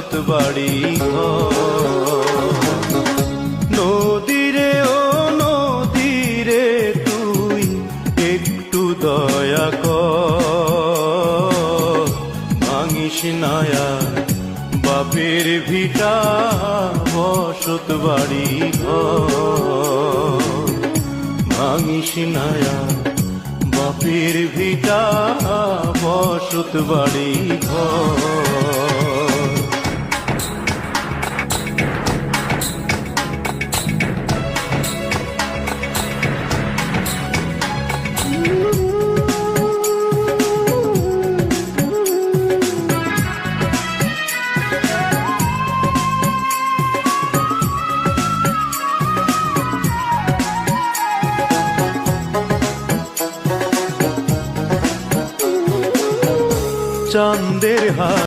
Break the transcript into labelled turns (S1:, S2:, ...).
S1: বসত বাড়ি নদীরে ও নদীরে তুই একটু দয়া কর। ভাঙিস নায়া বাপের ভিটা বসত বাড়ি ঘর। ভাঙিস নায়া বাপের ভিটা বসত বাড়ি ঘর। চাঁদের হাত